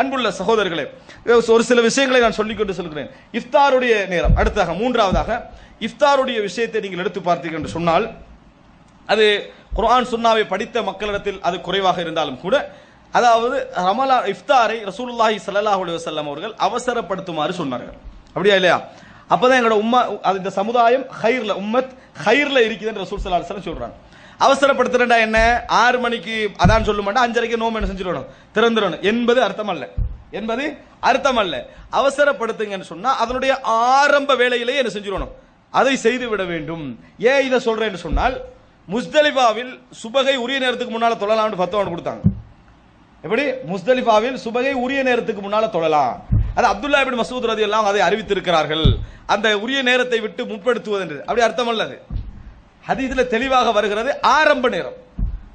அன்புள்ள சகோதரர்களே ஒரு சில விஷயங்களை நான் சொல்லிக்கொண்டு சொல்கிறேன். இஃப்தாருடைய நேரம். அடுத்ததாக மூன்றாவதாக இஃப்தாருடைய விஷயத்தை நீங்கள் எடுத்து பார்த்தீர்கள் என்று சொன்னால் அது குர்ஆன் சுன்னாவை படித்த மக்களிடத்தில் அது குறைவாக இருந்தாலும் கூட அதாவது ரமலா இஃப்தாரை ரசூலுல்லாஹி ஸல்லல்லாஹு அலைஹி வஸல்லம் அவர்கள் அவசரப்படுத்துமாறு சொன்னார்கள். அப்படியா இல்லையா? அப்பதான் எங்களோட உம்மா அது இந்த சமுதாயம் ஹைர்ல உம்மத் ஹைர்ல இருக்குதுன்னு ரசூல் ஸல்லல்லாஹு அலைஹி சொல்றாங்க. அவசரப்படுத்துறா என்ன? ஆறு மணிக்கு அதான் சொல்ல மாட்டேன் அஞ்சரைக்கு நோம்பு என்ன செஞ்சிடணும். திறந்துடணும். என்பது அர்த்தம் அல்ல என்பது அர்த்தம் அல்ல அவசரப்படுத்துங்கன்னு சொன்னா அதனுடைய ஆரம்ப வேலையிலேயே என்ன செஞ்சிடணும்? அதை செய்து விட வேண்டும். ஏன் இதை சொல்றேன்னு சொன்னால் முஸ்தலிஃபாவில் சுபகை உரிய நேரத்துக்கு முன்னால தொழலாம்னு ஃபத்வா கொடுத்தாங்க. எப்படி? முஸ்தலிஃபாவில் சுபகை உரிய நேரத்துக்கு முன்னால தொழலாம். அது அப்துல்லா இப்னு மசூத் ரதி எல்லாம் அதை அறிவித்திருக்கிறார்கள். அந்த உரிய நேரத்தை விட்டு முற்படுத்துவது என்று. அப்படி அர்த்தம் அல்லது ஹதீஸ்ல தெளிவாக வருகிறது ஆரம்ப நேரம்.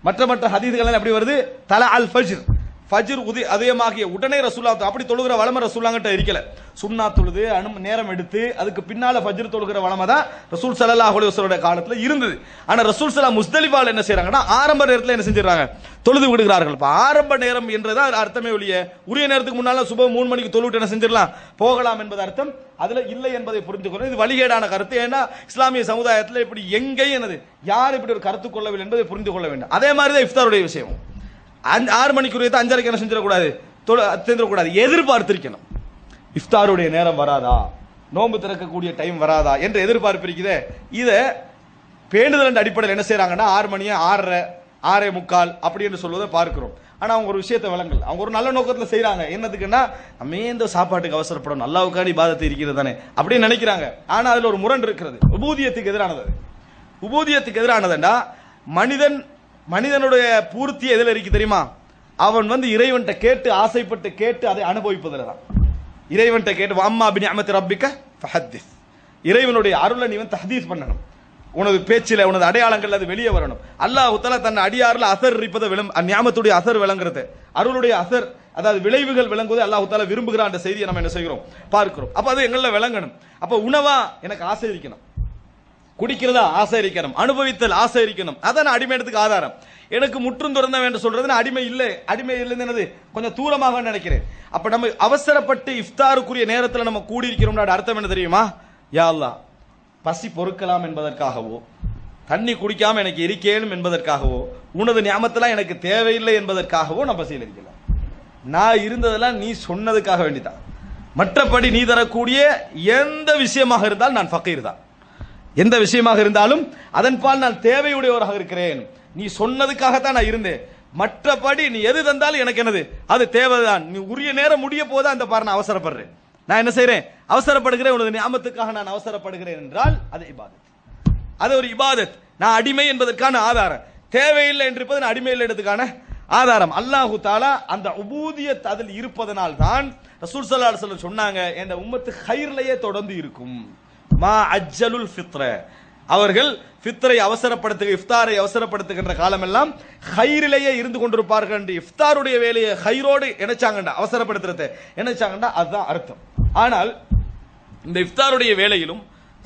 மற்ற மற்ற ஹதீதுகள் எப்படி வருது? தல அல் ஃபஜ்ர் ஃபஜ்ர் உதி அதயமாகிய உடனே ரசூலா அப்படி தொழுகிற வளமை ரசூலாங்கிட்ட இருக்கல. சுண்ணா தொழுது அனு நேரம் எடுத்து அதுக்கு பின்னால ஃபஜ்ர் தொழுகிற வளமை தான் ரசூல் ஸல்லல்லாஹு அலைஹி காலத்தில் இருந்தது. ஆனால் ரசூல் சலா முஸ்தலிஃபால் என்ன செய்கிறாங்கன்னா ஆரம்ப நேரத்தில் என்ன செஞ்சிடறாங்க? தொழுது விடுகிறார்கள். இப்போ ஆரம்ப நேரம் என்றதான் அர்த்தமே ஒழிய உரிய நேரத்துக்கு முன்னால சுப மூணு மணிக்கு தொழுவிட்டு என்ன செஞ்சிடலாம்? போகலாம் என்பது அர்த்தம். அதுல இல்லை என்பதை புரிஞ்சுக்கணும் இது வழிகேடான கருத்து. ஏன்னா இஸ்லாமிய சமுதாயத்தில் இப்படி எங்கேயும் என்னது யார் இப்படி ஒரு கருத்து கொள்ளவில்லை என்பதை புரிந்து கொள்ள வேண்டும். அதே மாதிரி தான் இஃப்தாருடைய விஷயம் அஞ்சு ஆறு மணிக்குரியது அஞ்சரைக்கு என்ன செஞ்சிடக்கூடாது? செஞ்சிடக்கூடாது எதிர்பார்த்திருக்கணும். இஃப்தாருடைய நேரம் வராதா? நோன்பு திறக்கக்கூடிய டைம் வராதா? என்ற எதிர்பார்ப்பு இருக்குதே. இதை பேண்டுதல் அடிப்படையில் என்ன செய்கிறாங்கன்னா ஆறு மணியை ஆறரை ஆறே முக்கால் அப்படி என்று சொல்வதை பார்க்கிறோம். ஆனால் அவங்க ஒரு விஷயத்தை வழங்கல் அவங்க ஒரு நல்ல நோக்கத்தில் செய்கிறாங்க என்னதுக்குன்னா நம்ம இந்த சாப்பாட்டுக்கு அவசரப்படும். அல்லாவுக்காடி பாதத்தை இருக்கிறது தானே? அப்படின்னு நினைக்கிறாங்க. ஆனால் அதில் ஒரு முரண் இருக்கிறது. உபூதியத்துக்கு எதிரானது உபூதியத்துக்கு எதிரானதுண்டா மனிதன் மனிதனுடைய பூர்த்தி எதில் இருக்கு தெரியுமா? அவன் வந்து இறைவன்கிட்ட கேட்டு ஆசைப்பட்டு கேட்டு அதை அனுபவிப்பதில் தான். இறைவன்கிட்ட கேட்டு அம்மா பின் அமத்து ரப்பிக்க ஃபஹத்திஸ். இறைவனுடைய அருளை நீ வந்து தஹதீஸ் பண்ணணும். உனது பேச்சில் உனது அடையாளங்கள் அது வெளியே வரணும். அல்லாஹ் தஆலா தன் அடியாரில் அசர் இருப்பதை விளம் ஞாபகத்துடைய அசர் விளங்குறது. அருளுடைய அசர் அதாவது விளைவுகள் விளங்குவது அல்லாஹ் தாலா விரும்புகிறான் அந்த செய்தியை நம்ம என்ன செய்கிறோம்? பார்க்கிறோம். அப்போ அது எங்களில் விளங்கணும். அப்போ உணவா எனக்கு ஆசை இருக்கணும். குடிக்கிறதா ஆசை இருக்கணும் அனுபவித்தல் ஆசை இருக்கணும் அதான் அடிமையத்துக்கு ஆதாரம். எனக்கு முற்றும் துறந்த வேண்டும் சொல்றது அடிமை இல்லை. அடிமை இல்லைன்னு என்னது? கொஞ்சம் தூரமாக நினைக்கிறேன். அப்ப நம்ம அவசரப்பட்டு இஃப்தாருக்குரிய நேரத்தில் நம்ம கூடி இருக்கிறோம் அர்த்தம் என்ன தெரியுமா? யா அல்லாஹ் பசி பொறுக்கலாம் என்பதற்காகவோ தண்ணி குடிக்காம எனக்கு இருக்கேனும் என்பதற்காகவோ உனது ஞாபகத்தெல்லாம் எனக்கு தேவையில்லை என்பதற்காகவோ நான் பசியில் இருக்கலாம் நான் இருந்ததெல்லாம் நீ சொன்னதுக்காக வேண்டிதான். மற்றபடி நீ தரக்கூடிய எந்த விஷயமாக இருந்தால் நான் ஃபக்கீர் தான். எந்த விஷயமாக இருந்தாலும் அதன்பால் நான் தேவையுடையவராக இருக்கிறேன். நீ சொன்னதுக்காகத்தான் நான் இருந்தேன். மற்றபடி நீ எது தந்தாலும் எனக்கு என்னது? அது தேவைதான். நீ உரிய நேரம் முடிய போதா அந்த பாரு நான் அவசரப்படுறேன். நான் என்ன செய்யறேன் அவசரப்படுகிறேன். உனது ஞாபகத்துக்காக நான் அவசரப்படுகிறேன் என்றால் அது இபாதத். அது ஒரு இபாதத். நான் அடிமை என்பதற்கான ஆதாரம். தேவையில்லை என்று இருப்பது நான் அடிமை இல்லை என்பதற்கான ஆதாரம். அல்லாஹு தாலா அந்த உபூதியத் அதில் இருப்பதனால் தான் ரசூல் சல்லா சொல்ல சொன்னாங்க இந்த உம்மத்து ஹைர்லயே தொடர்ந்து இருக்கும். மா அஜ்ஜலுல் ஃபித்ர. அவர்கள் ஃபித்ரை அவசரப்படுத்து இஃப்தாரை அவசரப்படுத்துகின்ற காலமெல்லாம் ஹைரிலேயே இருந்து கொண்டிருப்பார்கள் என்று இஃப்தாருடைய வேலையை ஹைரோடு இணைச்சாங்கண்டா அவசரப்படுத்துறது இணைச்சாங்கண்டா அதுதான் அர்த்தம். ஆனால் இந்த இஃப்தாருடைய வேலையிலும்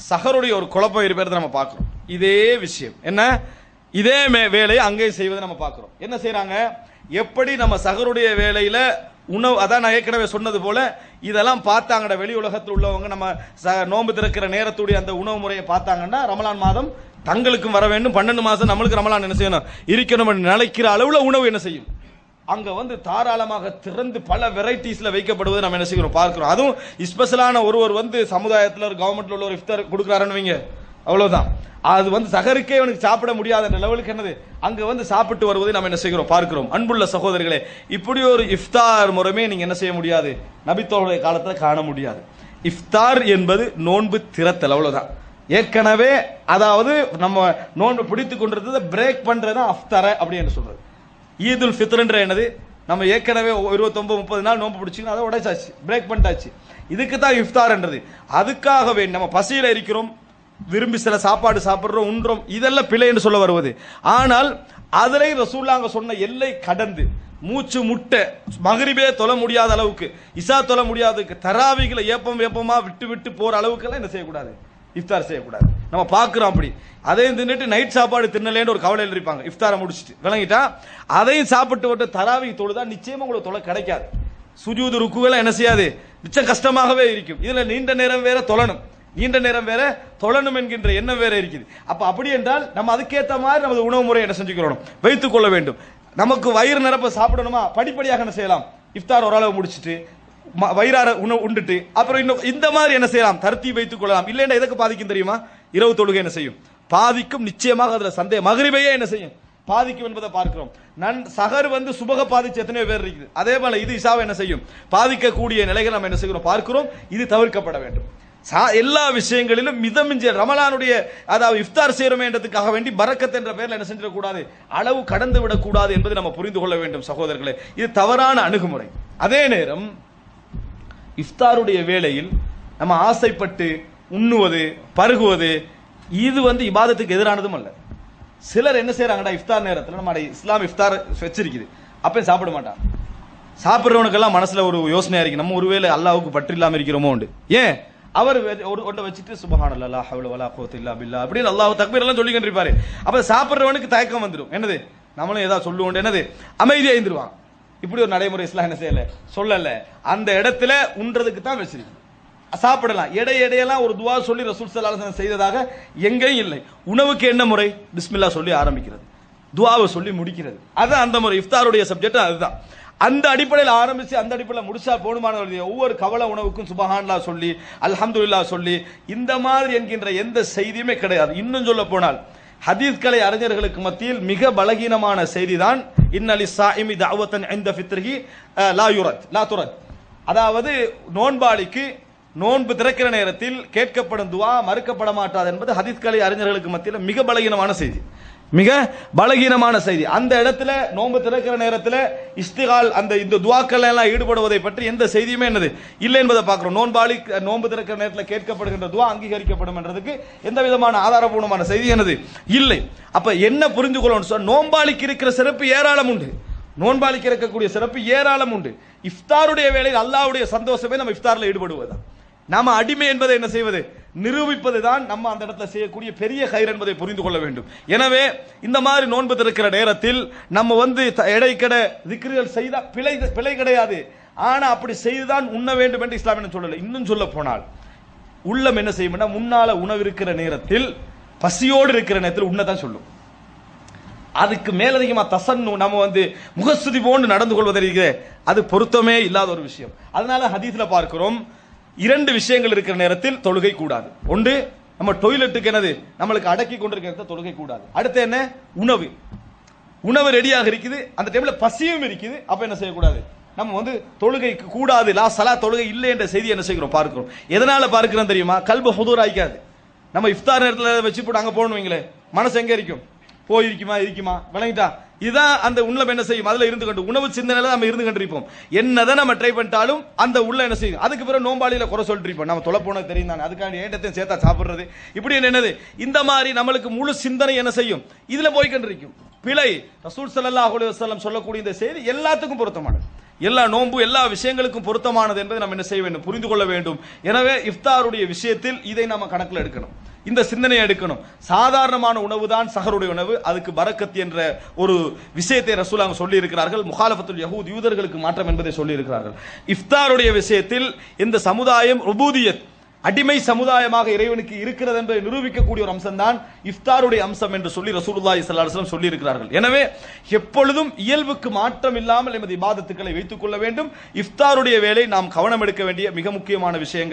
சஹருடைய ஒரு குழப்பம் இருப்பதை நம்ம பார்க்குறோம். இதே விஷயம். என்ன? இதே மே- வேலையை அங்கேயும் செய்வதை நம்ம பார்க்குறோம். என்ன செய்கிறாங்க எப்படி நம்ம சஹருடைய வேலையில் உணவு அதான் நான் ஏற்கனவே சொன்னது போல இதெல்லாம் பார்த்தாங்கடா வெளி உலகத்தில் உள்ளவங்க நம்ம ச- நோன்பு திறக்கிற நேரத்துடைய அந்த உணவு முறையை பார்த்தாங்கன்னா ரமலான் மாதம் தங்களுக்கும் வர வேண்டும். பன்னெண்டு மாதம் நம்மளுக்கு ரமலான் என்ன செய்யணும்? இருக்கணும் நினைக்கிற அளவில் உணவு என்ன செய்யும்? அங்கே வந்து தாராளமாக திறந்து பல வெரைட்டிஸில் வைக்கப்படுவதை நம்ம என்ன செய்கிறோம்? பார்க்குறோம். அதுவும் ஸ்பெஷலான ஒருவர் வந்து சமுதாயத்தில் ஒரு கவர்மெண்ட்டில் உள்ள ஒரு இஃப்தார் கொடுக்குறாருன்னு வைங்க. அவ்வளவுதான். அது வந்து சகருக்கே அவனுக்கு சாப்பிட முடியாத லெவலுக்கு என்னது? அங்க வந்து சாப்பிட்டு வருவதை நம்ம என்ன செய்கிறோம்? பார்க்கிறோம். அன்புள்ள சகோதரர்களே இப்படி ஒரு இஃப்தார் முறைமே நீங்க என்ன செய்ய முடியாது? நபித்தோடைய காலத்துல காண முடியாது. இஃப்தார் என்பது நோன்பு திறத்தல் அவ்வளவுதான். ஏற்கனவே அதாவது நம்ம நோன்பு பிடித்து கொண்டிருந்ததை பிரேக் பண்றது அஃப்தார அப்படின்னு சொல்றது? ஈதுல் ஃபித்ருன்ற என்னது? நம்ம ஏற்கனவே இருபத்தொம்பது முப்பது நாள் நோன்பு பிடிச்சிங்கன்னா அதை உடைச்சாச்சு பிரேக் பண்ணிட்டாச்சு. இதுக்கு தான் இஃப்தார்ன்றது. அதுக்காகவே நம்ம பசியில் இருக்கிறோம் விரும்பி சில சாப்பாடு சாப்பிட்றோம் உண்றோம் இதெல்லாம் பிழைன்னு சொல்ல வருவது. ஆனால் அதிலே ரசூல்லாங்க சொன்ன எல்லை கடந்து மூச்சு முட்டை மகரிபே தொல முடியாத அளவுக்கு இசா தொல முடியாததுக்கு தராவிகளை ஏப்பம் ஏப்பமா விட்டு விட்டு போற அளவுக்கெல்லாம் என்ன செய்யக்கூடாது? இஃப்தார் செய்யக்கூடாது. நம்ம பார்க்குறோம் அப்படி. அதையும் தின்னுட்டு நைட் சாப்பாடு தின்னலேன்னு ஒரு கவலையில் இருப்பாங்க. இஃப்தாரை முடிச்சிட்டு. விளங்கிட்டா? அதையும் சாப்பிட்டு விட்டு தராவி தொழுதா நிச்சயமாக உங்களுக்கு தொலை கிடைக்காது. சுஜூது ருக்குவெல்லாம் என்ன செய்யாது? மிச்சம் கஷ்டமாகவே இருக்கும். இதில் நீண்ட நேரம் வேற தொழணும். நீண்ட நேரம் வேற தொழணும் என்கின்ற எண்ணம் வேற இருக்குது. அப்ப அப்படி என்றால் நம்ம அதுக்கேத்த மாதிரி நமது உணவு முறை என்ன செஞ்சுக்கிறோம் வைத்துக் கொள்ள வேண்டும். நமக்கு வயிறு நிரப்ப சாப்பிடணுமா? படிப்படியாக என்ன செய்யலாம்? இஃப்தார் ஓரளவு முடிச்சிட்டு வயிறார உணவு உண்டுட்டு அப்புறம் இன்னும் இந்த மாதிரி என்ன செய்யலாம்? தருத்தி வைத்துக் கொள்ளலாம். இல்லைன்னா எதுக்கு பாதிக்கும் தெரியுமா? இரவு தொழுகை என்ன செய்யும்? பாதிக்கும். நிச்சயமாக அதுல சந்தேகம். மகிழ்வையே என்ன செய்யும்? பாதிக்கும் என்பதை பார்க்கிறோம். நன் சகர் வந்து சுபக பாதிச்சு எத்தனையோ பேர் இருக்குது. அதே போல இது இசாவை என்ன செய்யும்? பாதிக்கக்கூடிய நிலைகள் நம்ம என்ன செய்கிறோம்? பார்க்கிறோம். இது தவிர்க்கப்பட வேண்டும். எல்லா விஷயங்களிலும் மிதமிஞ்ச ரமலானுடைய அதாவது இஃப்தார் செய்யறமேன்றதுக்காக வேண்டி பரக்கத் என்ற பேர்ல என்ன செஞ்சிடக்கூடாது? அளவு கடந்து விடக்கூடாது என்பதை நம்ம புரிந்து கொள்ள வேண்டும் சகோதரர்களே. இது தவறான அணுகுமுறை. அதே நேரம் இஃப்தாருடைய வேளையில் நம்ம ஆசைப்பட்டு உண்ணுவது பருகுவது இது வந்து இபாதத்துக்கு எதிரானதும் அல்ல. சிலர் என்ன செய்யறாங்கடா இஃப்தார் நேரத்தில் நம்ம இஸ்லாம் இஃப்தார் வச்சிருக்குது. அப்பயும் சாப்பிட மாட்டான் சாப்பிட்றவனுக்கெல்லாம் மனசுல ஒரு யோசனையா இருக்கு. நம்ம ஒருவேளை அல்லாவுக்கு பற்று இல்லாமல் இருக்கிறோமோ உண்டு ஏன்? அவர் வெ- ஒரு ஒன்றை வச்சுட்டு சுபஹானல்லாஹ் லா ஹவ்ல வலா குவத்த இல்லா பில்லா அப்படின்னு அல்லாஹ் தக்பீர் எல்லாம் சொல்லிக்கிட்டு இருப்பாரு அப்போ சாப்பிட்றவனுக்கு தயக்கம் வந்துடும் என்னது? நம்மளும் ஏதாவது சொல்லுவோம். என்னது? அமைதியாக இருந்துருவான் இப்படி ஒரு நடைமுறை இஸ்லாம் என்ன செய்யலை? சொல்லலை. அந்த இடத்துல உண்றதுக்கு தான் வச்சிருக்கு. சாப்பிடலாம். எடை எடையெல்லாம் ஒரு துவா சொல்லி ரசூல் ஸல்லல்லாஹு செய்ததாக எங்கேயும் இல்லை. உணவுக்கு என்ன முறை? பிஸ்மில்லா சொல்லி ஆரம்பிக்கிறது. துவாவை சொல்லி முடிக்கிறது. அது அந்த முறை. இஃப்தாருடைய சப்ஜெக்ட் அதுதான். அந்த அடிப்படையில் ஆரம்பிச்சு அந்த அடிப்படையில் முடிச்சா போடுமான ஒவ்வொரு கவல உணவுக்கும் சுபஹான்லா சொல்லி அல்ஹம்துல்லா சொல்லி இந்த மாதிரி என்கின்ற எந்த செய்தியுமே கிடையாது. இன்னும் சொல்ல போனால் ஹதீஸ்கலை அறிஞர்களுக்கு மத்தியில் மிக பலகீனமான செய்தி தான் இன்னலி சாயிமி தாவத்தன் இந்த ஃபித்ரிஹி லா யுரத் லா துரத். அதாவது நோன்பாளிக்கு நோன்பு திறக்கிற நேரத்தில் கேட்கப்படும் துவா மறுக்கப்பட மாட்டாது என்பது ஹதீஸ்கலை அறிஞர்களுக்கு மத்தியில் மிக பலகீனமான செய்தி. மிக பலகீனமான செய்தி. அந்த இடத்துல நோன்பு திறக்கிற நேரத்தில் இஸ்திகால் அந்த இந்த துவாக்கள் எல்லாம் ஈடுபடுவதை பற்றி எந்த செய்தியுமே என்னது இல்லை என்பதை பார்க்குறோம். நோன்பாளி நோன்பு திறக்கிற நேரத்தில் கேட்கப்படுகின்ற துவா அங்கீகரிக்கப்படும் என்றதுக்கு எந்த விதமான ஆதாரபூர்வமான செய்தி என்னது இல்லை. அப்போ என்ன புரிந்து கொள்ளணும்? சொன்னா நோன்பாளிக்கு இருக்கிற சிறப்பு ஏராளம் உண்டு. நோன்பாளிக்கு இருக்கக்கூடிய சிறப்பு ஏராளம் உண்டு. இஃப்தாருடைய வேலையில் அல்லாவுடைய சந்தோஷமே நம்ம இஃப்தாரில் ஈடுபடுவதுதான். நாம அடிமை என்பதை என்ன செய்வது? நிரூபிப்பது தான் நம்ம அந்த இடத்துல செய்யக்கூடிய பெரிய கயிறு என்பதை புரிந்து கொள்ள வேண்டும். எனவே இந்த மாதிரி நோன்பு திறக்கிற நேரத்தில் நம்ம வந்து த- எடைக்கட திக்ருகள் செய்தால் பிழை பிழை கிடையாது. ஆனால் அப்படி செய்துதான் உண்ண வேண்டும் என்று இஸ்லாம் என்ன சொல்லலை. இன்னும் சொல்ல போனால் உள்ளம் என்ன செய்யும்னா முன்னால உணவு இருக்கிற நேரத்தில் பசியோடு இருக்கிற நேரத்தில் உண்ணதான் சொல்லும். அதுக்கு மேலதிகமா தசன்னு நம்ம வந்து முகஸ்துதி போன்று நடந்து கொள்வதற்கு அது பொருத்தமே இல்லாத ஒரு விஷயம். அதனால ஹதீஸ்ல பார்க்கிறோம் இரண்டு விஷயங்கள் இருக்கிற நேரத்தில் தொழுகை கூடாது. ஒன்று நம்ம டொய்லெட்டுக்கு என்னது? நம்மளுக்கு அடக்கி கொண்டிருக்கிற தொழுகை கூடாது. அடுத்து என்ன? உணவு. உணவு ரெடியாக இருக்குது. அந்த டைம்ல பசியும் இருக்குது. அப்ப என்ன செய்யக்கூடாது? நம்ம வந்து தொழுகைக்கு கூடாது. லா சலா தொழுகை இல்லை என்ற செய்தி என்ன செய்கிறோம்? பார்க்கிறோம். எதனால பார்க்கிறோம் தெரியுமா? கல்பு ஹுதூர் ஆயிக்காது. நம்ம இஃப்தார் நேரத்தில் வச்சு போட்டு அங்கே போகணுவீங்களே மனசு எங்கே இருக்கும்? போய் இருக்குமா இருக்குமா விளங்கிட்டா? இதுதான் அந்த உள்ள என்ன செய்யும்? அதில் இருந்து கொண்டு உணவு சிந்தனையில் நம்ம இருந்து கொண்டிருப்போம். என்னதான் நம்ம ட்ரை பண்ணிட்டாலும் அந்த உள்ள என்ன செய்யும்? அதுக்கு பிறகு நோம்பாளியில் குறை சொல்லிட்டு இருப்போம். நம்ம தொலை போனது தெரியும் தானே? அதுக்காண்டி ஏட்டத்தையும் சேர்த்தா சாப்பிட்றது. இப்படி என்னது? இந்த மாதிரி நம்மளுக்கு முழு சிந்தனை என்ன செய்யும்? இதில் போய்கொண்டிருக்கும் பிழை. ரசூல் ஸல்லல்லாஹு அலுவலம் சொல்லக்கூடிய இந்த செய்தி எல்லாத்துக்கும் பொருத்தமானது. எல்லா நோன்பு எல்லா விஷயங்களுக்கும் பொருத்தமானது என்பதை நம்ம என்ன செய்ய வேண்டும்? புரிந்து கொள்ள வேண்டும். எனவே இஃப்தாருடைய விஷயத்தில் இதை நம்ம கணக்கில் எடுக்கணும். இந்த சிந்தனையை எடுக்கணும். சாதாரணமான உணவு தான் சஹருடைய உணவு. அதுக்கு பரக்கத் என்ற ஒரு விஷயத்தை ரசூலாங்க சொல்லி இருக்கிறார்கள் முகாலஃபத்துல் யகூத் யூதர்களுக்கு மாற்றம் என்பதை சொல்லி இருக்கிறார்கள் இஃப்தாருடைய விஷயத்தில் இந்த சமுதாயம் ருபூதியத் அடிமை சமுதாயமாக இறைவனுக்கு இருக்கிறது என்பதை நிரூபிக்கக்கூடிய ஒரு அம்சம் தான் இஃப்தாருடைய அம்சம் என்று சொல்லி ரசூலுல்லாஹி ஸல்லல்லாஹு சொல்லி இருக்கிறார்கள் எனவே எப்பொழுதும் இயல்புக்கு மாற்றம் இல்லாமல் எமது இபாதத்துக்களை வைத்துக் கொள்ள வேண்டும். இஃப்தாருடைய வேலை நாம் கவனம் எடுக்க வேண்டிய மிக முக்கியமான விஷயங்கள்